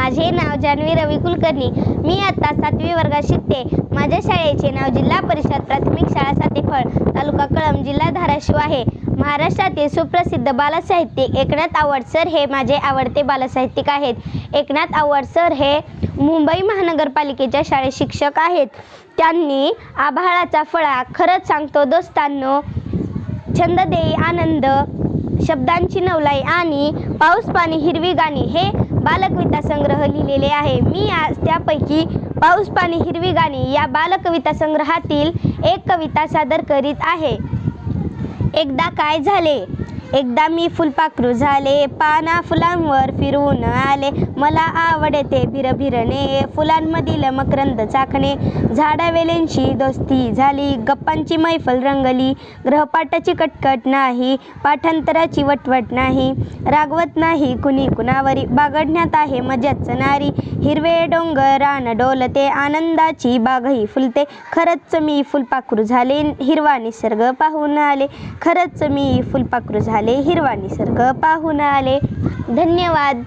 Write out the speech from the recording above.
माझे नाव जान्हवी रवी कुलकर्णी. मी आता सातवी वर्गात शिकते. माझ्या शाळेचे नाव जिल्हा परिषद प्राथमिक शाळा सातेफळ तालुका कळंब जिल्हा धाराशिव आहे. महाराष्ट्रातील सुप्रसिद्ध बालसाहित्यिक एकनाथ आवड सर हे माझे आवडते बालसाहित्यिक आहेत. एकनाथ आवड सर हे मुंबई महानगरपालिकेच्या शाळेत शिक्षक आहेत. त्यांनी आभाळाचा फळा खरंच सांगतो दोस्तांनो छंद देई आनंद शब्दांची नवलाई आणि पाऊस पाणी हिरवी गाणी हे बालकविता संग्रह लिहिलेले आहे. मी आज त्यापैकी पाऊस पाणी हिरवी गाणी या बालकविता संग्रहातील एक कविता सादर करीत आहे. एकदा काय झाले? एकदा मी फुलपाखरू झाले पाना फुलांवर फिरून आले. मला आवडते भिरभिरणे फुलांमधील मकरंद चाखणे. झाडावेलेंची दोस्ती झाली गप्पांची मैफल रंगली. ग्रहपाठाची कटकट नाही पाठांतराची वटवट नाही. रागवत नाही कुणी कुणावरी बागडण्यात आहे मजाच नारी. हिरवे डोंगर रान डोलते आनंदाची बागही फुलते. खरंच मी फुलपाखरू झाले हिरवा निसर्ग पाहून आले. खरंच मी फुलपाखरू झाले हिरवा निसर्ग पाहून आले. धन्यवाद.